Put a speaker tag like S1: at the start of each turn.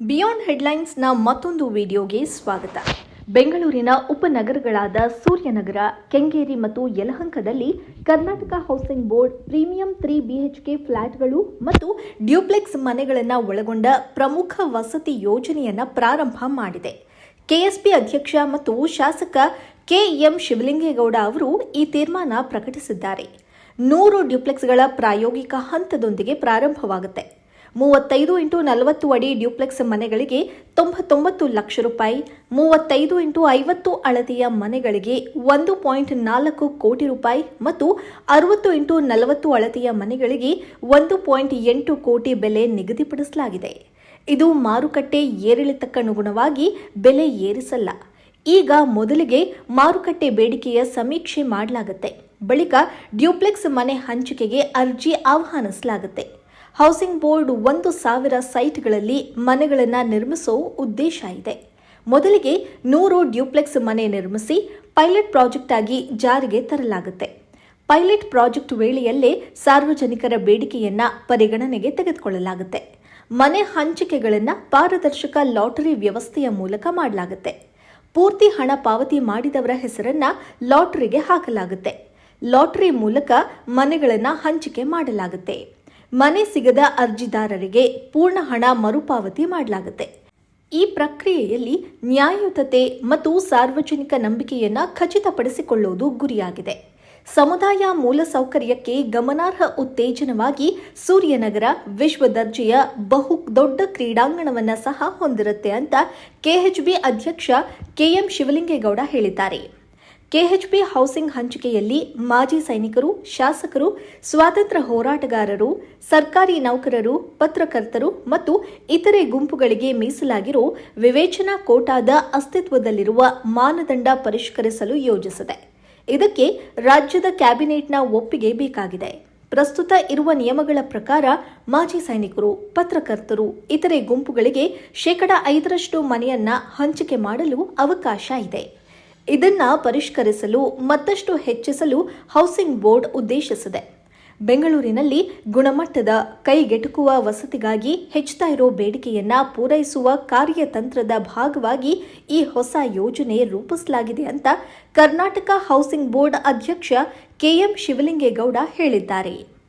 S1: Beyond ಹೆಡ್ಲೈನ್ಸ್ನ ಮತ್ತೊಂದು ವಿಡಿಯೋಗೆ ಸ್ವಾಗತ. ಬೆಂಗಳೂರಿನ ಉಪನಗರಗಳಾದ ಸೂರ್ಯನಗರ, ಕೆಂಗೇರಿ ಮತ್ತು ಯಲಹಂಕದಲ್ಲಿ Karnataka housing board premium three BHK ಫ್ಲಾಟ್ಗಳು ಮತ್ತು ಡ್ಯೂಪ್ಲೆಕ್ಸ್ ಮನೆಗಳನ್ನು ಒಳಗೊಂಡ ಪ್ರಮುಖ ವಸತಿ ಯೋಜನೆಯನ್ನು ಪ್ರಾರಂಭ ಮಾಡಿದೆ. ಕೆಎಸ್ಪಿ ಅಧ್ಯಕ್ಷ ಮತ್ತು ಶಾಸಕ ಕೆಎಂ ಶಿವಲಿಂಗೇಗೌಡ ಅವರು ಈ ತೀರ್ಮಾನ ಪ್ರಕಟಿಸಿದ್ದಾರೆ. ನೂರು ಡ್ಯೂಪ್ಲೆಕ್ಸ್ಗಳ ಪ್ರಾಯೋಗಿಕ ಹಂತದೊಂದಿಗೆ ಪ್ರಾರಂಭವಾಗುತ್ತೆ. ಮೂವತ್ತೈದು ಇಂಟು ನಲವತ್ತು ಅಡಿ ಡ್ಯೂಪ್ಲೆಕ್ಸ್ ಮನೆಗಳಿಗೆ ತೊಂಬತ್ತೊಂಬತ್ತು ಲಕ್ಷ ರೂಪಾಯಿ, ಮೂವತ್ತೈದು ಇಂಟು ಐವತ್ತು ಅಳತೆಯ ಮನೆಗಳಿಗೆ ಒಂದು ಪಾಯಿಂಟ್ ನಾಲ್ಕು ಕೋಟಿ ರೂಪಾಯಿ ಮತ್ತು ಅರವತ್ತು ಇಂಟು ನಲವತ್ತು ಅಳತೆಯ ಮನೆಗಳಿಗೆ ಒಂದು ಪಾಯಿಂಟ್ ಎಂಟು ಕೋಟಿ ಬೆಲೆ ನಿಗದಿಪಡಿಸಲಾಗಿದೆ. ಇದು ಮಾರುಕಟ್ಟೆ ಏರಿಳಿತಕ್ಕನುಗುಣವಾಗಿ ಬೆಲೆ ಏರಿಸಲ್ಲ. ಈಗ ಮೊದಲಿಗೆ ಮಾರುಕಟ್ಟೆ ಬೇಡಿಕೆಯ ಸಮೀಕ್ಷೆ ಮಾಡಲಾಗುತ್ತೆ. ಬಳಿಕ ಡ್ಯೂಪ್ಲೆಕ್ಸ್ ಮನೆ ಹಂಚಿಕೆಗೆ ಅರ್ಜಿ ಆಹ್ವಾನಿಸಲಾಗುತ್ತೆ. ಹೌಸಿಂಗ್ ಬೋರ್ಡ್ ಒಂದು ಸಾವಿರ ಸೈಟ್ಗಳಲ್ಲಿ ಮನೆಗಳನ್ನು ನಿರ್ಮಿಸೋ ಉದ್ದೇಶ ಇದೆ. ಮೊದಲಿಗೆ ನೂರು ಡ್ಯೂಪ್ಲೆಕ್ಸ್ ಮನೆ ನಿರ್ಮಿಸಿ ಪೈಲಟ್ ಪ್ರಾಜೆಕ್ಟ್ ಆಗಿ ಜಾರಿಗೆ ತರಲಾಗುತ್ತೆ. ಪೈಲಟ್ ಪ್ರಾಜೆಕ್ಟ್ ವೇಳೆಯಲ್ಲೇ ಸಾರ್ವಜನಿಕರ ಬೇಡಿಕೆಯನ್ನ ಪರಿಗಣನೆಗೆ ತೆಗೆದುಕೊಳ್ಳಲಾಗುತ್ತೆ. ಮನೆ ಹಂಚಿಕೆಗಳನ್ನು ಪಾರದರ್ಶಕ ಲಾಟರಿ ವ್ಯವಸ್ಥೆಯ ಮೂಲಕ ಮಾಡಲಾಗುತ್ತೆ. ಪೂರ್ತಿ ಹಣ ಪಾವತಿ ಮಾಡಿದವರ ಹೆಸರನ್ನ ಲಾಟರಿಗೆ ಹಾಕಲಾಗುತ್ತೆ. ಲಾಟರಿ ಮೂಲಕ ಮನೆಗಳನ್ನು ಹಂಚಿಕೆ ಮಾಡಲಾಗುತ್ತೆ. ಮನೆ ಸಿಗದ ಅರ್ಜಿದಾರರಿಗೆ ಪೂರ್ಣ ಹಣ ಮರುಪಾವತಿ ಮಾಡಲಾಗುತ್ತೆ. ಈ ಪ್ರಕ್ರಿಯೆಯಲ್ಲಿ ನ್ಯಾಯಯುತತೆ ಮತ್ತು ಸಾರ್ವಜನಿಕ ನಂಬಿಕೆಯನ್ನ ಖಚಿತಪಡಿಸಿಕೊಳ್ಳುವುದು ಗುರಿಯಾಗಿದೆ. ಸಮುದಾಯ ಮೂಲಸೌಕರ್ಯಕ್ಕೆ ಗಮನಾರ್ಹ ಉತ್ತೇಜನವಾಗಿ ಸೂರ್ಯನಗರ ವಿಶ್ವ ದರ್ಜೆಯ ಬಹು ದೊಡ್ಡ ಕ್ರೀಡಾಂಗಣವನ್ನು ಸಹ ಹೊಂದಿರುತ್ತೆ ಅಂತ ಕೆಎಚ್ಬಿ ಅಧ್ಯಕ್ಷ ಕೆಎಂ ಶಿವಲಿಂಗೇಗೌಡ ಹೇಳಿದ್ದಾರೆ. ಕೆಎಚ್ಪಿ ಹೌಸಿಂಗ್ ಹಂಚಿಕೆಯಲ್ಲಿ ಮಾಜಿ ಸೈನಿಕರು, ಶಾಸಕರು, ಸ್ವಾತಂತ್ರ್ಯ ಹೋರಾಟಗಾರರು, ಸರ್ಕಾರಿ ನೌಕರರು, ಪತ್ರಕರ್ತರು ಮತ್ತು ಇತರೆ ಗುಂಪುಗಳಿಗೆ ಮೀಸಲಾಗಿರೋ ವಿವೇಚನಾ ಕೋಟಾದ ಅಸ್ತಿತ್ವದಲ್ಲಿರುವ ಮಾನದಂಡ ಪರಿಷ್ಕರಿಸಲು ಯೋಜಿಸಿದೆ. ಇದಕ್ಕೆ ರಾಜ್ಯದ ಕ್ಯಾಬಿನೆಟ್ನ ಒಪ್ಪಿಗೆ ಬೇಕಾಗಿದೆ. ಪ್ರಸ್ತುತ ಇರುವ ನಿಯಮಗಳ ಪ್ರಕಾರ ಮಾಜಿ ಸೈನಿಕರು, ಪತ್ರಕರ್ತರು, ಇತರೆ ಗುಂಪುಗಳಿಗೆ ಶೇಕಡಾ ಐದರಷ್ಟು ಮನೆಯನ್ನ ಹಂಚಿಕೆ ಮಾಡಲು ಅವಕಾಶ ಇದೆ. ಇದನ್ನ ಪರಿಷ್ಕರಿಸಲು ಮತ್ತಷ್ಟು ಹೆಚ್ಚಿಸಲು ಹೌಸಿಂಗ್ ಬೋರ್ಡ್ ಉದ್ದೇಶಿಸಿದೆ. ಬೆಂಗಳೂರಿನಲ್ಲಿ ಗುಣಮಟ್ಟದ ಕೈಗೆಟುಕುವ ವಸತಿಗಾಗಿ ಹೆಚ್ಚುತ್ತಾ ಇರೋ ಬೇಡಿಕೆಯನ್ನ ಪೂರೈಸುವ ಕಾರ್ಯತಂತ್ರದ ಭಾಗವಾಗಿ ಈ ಹೊಸ ಯೋಜನೆ ರೂಪಿಸಲಾಗಿದೆ ಅಂತ ಕರ್ನಾಟಕ ಹೌಸಿಂಗ್ ಬೋರ್ಡ್ ಅಧ್ಯಕ್ಷ ಕೆಎಂ ಶಿವಲಿಂಗೇಗೌಡ ಹೇಳಿದ್ದಾರೆ.